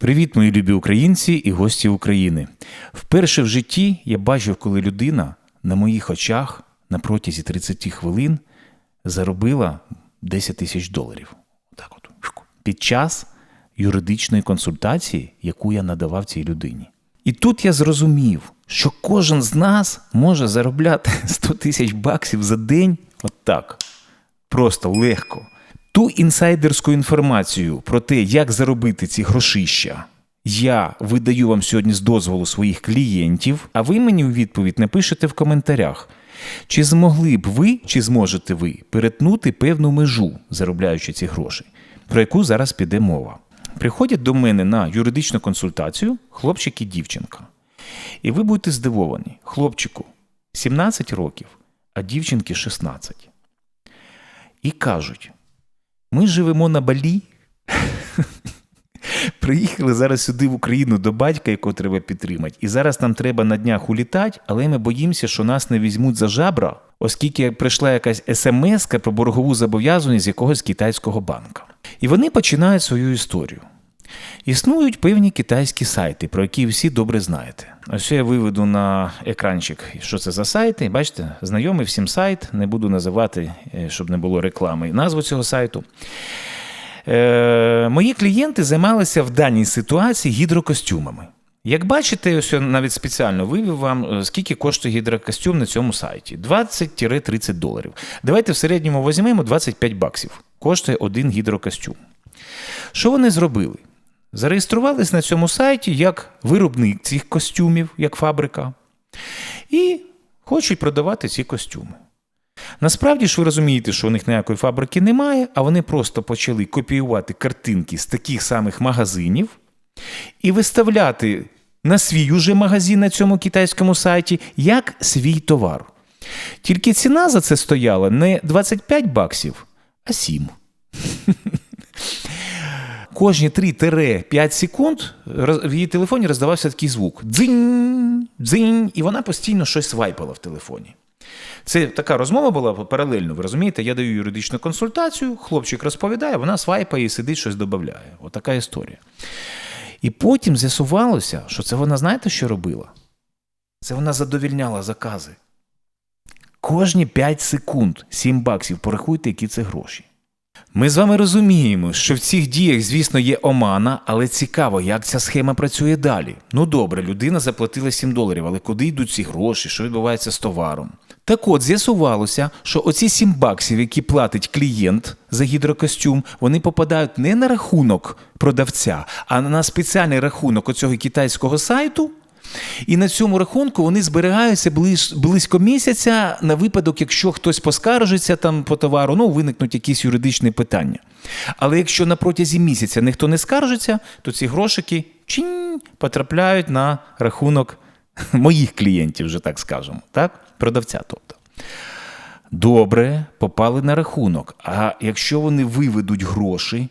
Привіт, мої любі українці і гості України. Вперше в житті я бачив, коли людина на моїх очах на протязі 30 хвилин заробила 10 тисяч доларів. Так от. Під час юридичної консультації, яку я надавав цій людині. І тут я зрозумів, що кожен з нас може заробляти 100 тисяч баксів за день отак. Просто легко. Ту інсайдерську інформацію про те, як заробити ці грошища, я видаю вам сьогодні з дозволу своїх клієнтів, а ви мені у відповідь напишете в коментарях, чи змогли б ви, чи зможете ви перетнути певну межу, заробляючи ці гроші, про яку зараз піде мова. Приходять до мене на юридичну консультацію хлопчик і дівчинка. І ви будете здивовані, хлопчику 17 років, а дівчинки 16. І кажуть: ми живемо на Балі. Приїхали зараз сюди в Україну до батька, якого треба підтримати. І зараз нам треба на днях улітати, але ми боїмося, що нас не візьмуть за жабра, оскільки прийшла якась смс про боргову зобов'язаність якогось китайського банка. І вони починають свою історію. Існують певні китайські сайти, про які всі добре знаєте. Ось я виведу на екранчик, що це за сайти. Бачите, знайомий всім сайт, не буду називати, е, щоб не було реклами, назву цього сайту. Е, мої клієнти займалися в даній ситуації гідрокостюмами. Як бачите, ось я навіть спеціально вивів вам, е, скільки коштує гідрокостюм на цьому сайті: 20-30 доларів. Давайте в середньому візьмемо 25 баксів. Коштує один гідрокостюм. Що вони зробили? Зареєструвались на цьому сайті як виробник цих костюмів, як фабрика, і хочуть продавати ці костюми. Насправді ж ви розумієте, що у них ніякої фабрики немає, а вони просто почали копіювати картинки з таких самих магазинів і виставляти на свій уже магазин на цьому китайському сайті як свій товар. Тільки ціна за це стояла не 25 баксів, а 7. Кожні 3-5 секунд в її телефоні роздавався такий звук: дзинь, дзинь, і вона постійно щось свайпала в телефоні. Це така розмова була паралельно, ви розумієте? Я даю юридичну консультацію, хлопчик розповідає, вона свайпає і сидить, щось додає. Отака історія. І потім з'ясувалося, що це вона, знаєте, що робила? Це вона задовільняла закази. Кожні 5 секунд 7 баксів. Порахуйте, які це гроші. Ми з вами розуміємо, що в цих діях, звісно, є омана, але цікаво, як ця схема працює далі. Ну добре, людина заплатила 7 доларів, але куди йдуть ці гроші, що відбувається з товаром? Так от, з'ясувалося, що оці 7 баксів, які платить клієнт за гідрокостюм, вони попадають не на рахунок продавця, а на спеціальний рахунок оцього китайського сайту. І на цьому рахунку вони зберігаються близько місяця на випадок, якщо хтось поскаржиться там по товару, ну виникнуть якісь юридичні питання. Але якщо на протязі місяця ніхто не скаржиться, то ці грошики потрапляють на рахунок моїх клієнтів, вже так скажемо, так? продавця. тобто. Добре, попали на рахунок. А якщо вони виведуть гроші,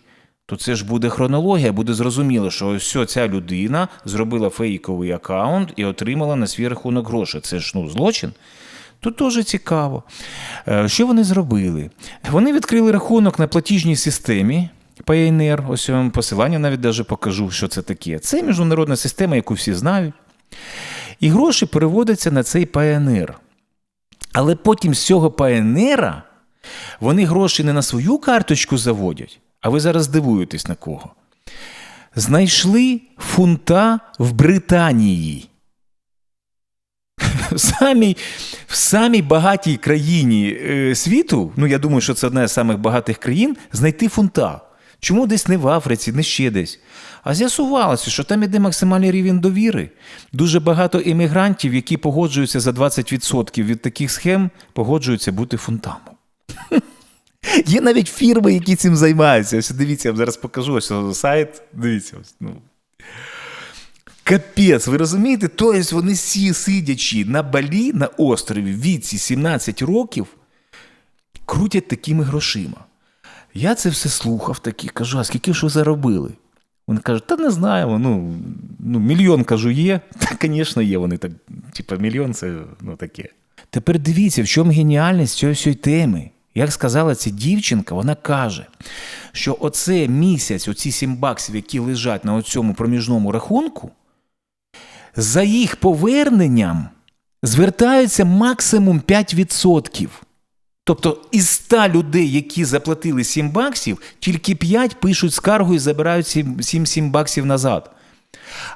то це ж буде хронологія, буде зрозуміло, що ось ця- людина зробила фейковий аккаунт і отримала на свій рахунок гроші. Це ж ну, злочин. Тут теж цікаво. Е, Що вони зробили? Вони відкрили рахунок на платіжній системі Payoneer. Ось я вам посилання навіть даже покажу, що це таке. Це міжнародна система, яку всі знають. І гроші переводяться на цей Payoneer. Але потім з цього Payoneer вони гроші не на свою карточку заводять, а ви зараз дивуєтесь на кого. Знайшли фунта в Британії. В самій, в самій багатій країні е, світу, ну я думаю, що це одна з самих багатих країн, знайти фунта. Чому десь не в Африці, не ще десь. А з'ясувалося, що там іде максимальний рівень довіри. Дуже багато іммігрантів, які погоджуються за 20% від таких схем, погоджуються бути фунтами. Є навіть фірми, які цим займаються. Ось дивіться, я вам зараз покажу ось сайт. Дивіться. Ось, ну. Капець, ви розумієте? Тобто вони всі сидячи на балі на острові віці 17 років, крутять такими грошима. Я це все слухав такі, кажу, а скільки ж ви заробили? Вони кажуть, та не знаю, ну, ну мільйон кажу, є. Та, звісно, є. Вони так, типу, мільйон це ну, таке. Тепер дивіться, в чому геніальність цієї теми. Як сказала ця дівчинка, вона каже, що оце місяць, оці 7 баксів, які лежать на цьому проміжному рахунку, за їх поверненням звертаються максимум 5%. Тобто із 100 людей, які заплатили 7 баксів, тільки 5 пишуть скаргу і забирають 7-7 баксів назад.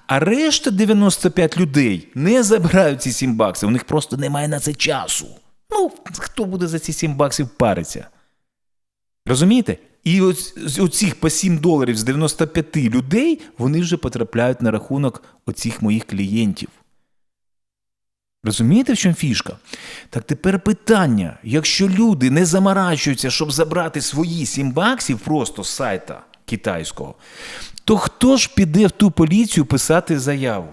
А решта 95 людей не забирають ці 7 баксів, у них просто немає на це часу. Ну, хто буде за ці 7 баксів париться? Розумієте? І ось оцих по 7 доларів з 95 людей вони вже потрапляють на рахунок оцих моїх клієнтів. Розумієте, в чому фішка? Так тепер питання: якщо люди не заморачуються, щоб забрати свої 7 баксів просто з сайта китайського, то хто ж піде в ту поліцію писати заяву?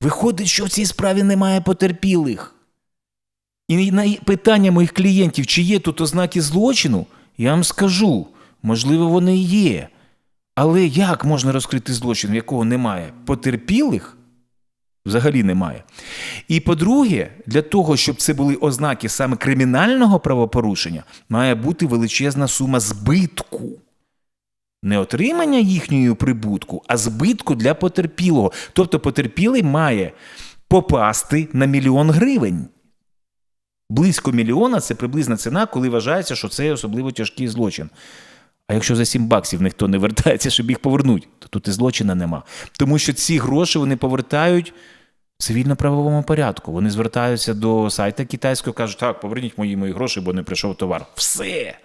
Виходить, що в цій справі немає потерпілих. І на питання моїх клієнтів, чи є тут ознаки злочину, я вам скажу, можливо, вони є. Але як можна розкрити злочин, якого немає? Потерпілих? Взагалі немає. І по-друге, для того, щоб це були ознаки саме кримінального правопорушення, має бути величезна сума збитку. Не отримання їхньої прибутку, а збитку для потерпілого. Тобто потерпілий має попасти на мільйон гривень. Близько мільйона це приблизна ціна, коли вважається, що це особливо тяжкий злочин. А якщо за 7 баксів ніхто не вертається, щоб їх повернути, то тут і злочина нема. Тому що ці гроші вони повертають в цивільно-правовому порядку. Вони звертаються до сайта китайського, кажуть, так, поверніть мої мої гроші, бо не прийшов товар. Все.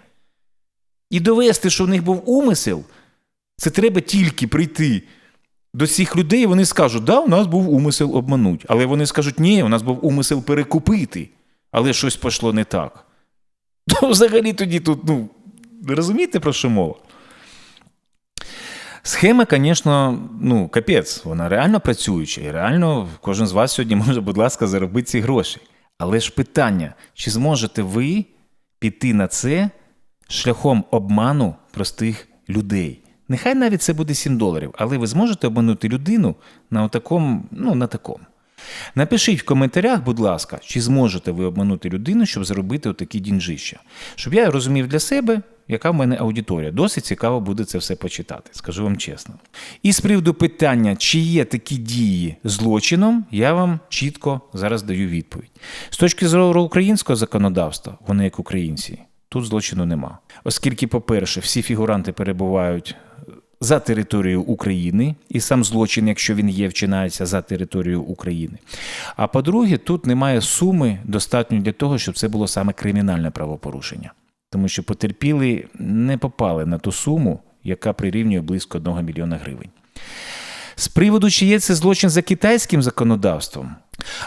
І довести, що в них був умисел, це треба тільки прийти до цих людей, вони скажуть, да, у нас був умисел обмануть. Але вони скажуть, ні, у нас був умисел перекупити, але щось пішло не так. То взагалі тоді тут, ну, розумієте, про що мова? Схема, звісно, ну, капець, вона реально працююча, і реально кожен з вас сьогодні може, будь ласка, заробити ці гроші. Але ж питання: чи зможете ви піти на це шляхом обману простих людей? Нехай навіть це буде 7 доларів, але ви зможете обманути людину на отакому, ну, на такому. Напишіть в коментарях, будь ласка, чи зможете ви обманути людину, щоб заробити отакі дінжища. Щоб я розумів для себе, яка в мене аудиторія. Досить цікаво буде це все почитати, скажу вам чесно. І з приводу питання, чи є такі дії злочином, я вам чітко зараз даю відповідь. З точки зору українського законодавства, вони як українці, тут злочину нема. Оскільки, по-перше, всі фігуранти перебувають за територією України, і сам злочин, якщо він є, вчинається за територією України. А по-друге, тут немає суми достатньо для того, щоб це було саме кримінальне правопорушення. Тому що потерпіли не попали на ту суму, яка прирівнює близько 1 мільйона гривень. З приводу, чи є це злочин за китайським законодавством,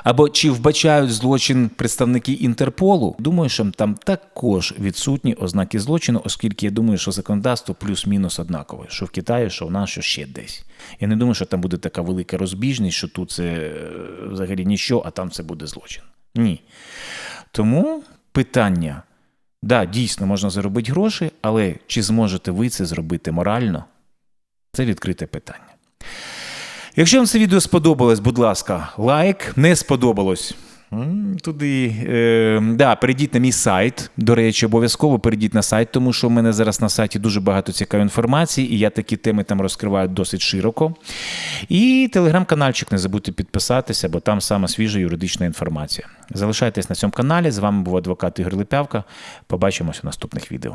або чи вбачають злочин представники Інтерполу, думаю, що там також відсутні ознаки злочину, оскільки я думаю, що законодавство плюс-мінус однакове, що в Китаї, що в нас, що ще десь. Я не думаю, що там буде така велика розбіжність, що тут це е, взагалі нічого, а там це буде злочин. Ні. Тому питання. Да, дійсно можна заробити гроші, але чи зможете ви це зробити морально? Це відкрите питання. Якщо вам це відео сподобалось, будь ласка, лайк. Не сподобалось. Туди, е, да, перейдіть на мій сайт. До речі, обов'язково перейдіть на сайт, тому що в мене зараз на сайті дуже багато цікавої інформації, і я такі теми там розкриваю досить широко. І телеграм-канальчик не забудьте підписатися, бо там саме свіжа юридична інформація. Залишайтесь на цьому каналі. З вами був адвокат Ігор Липявка. Побачимось у наступних відео.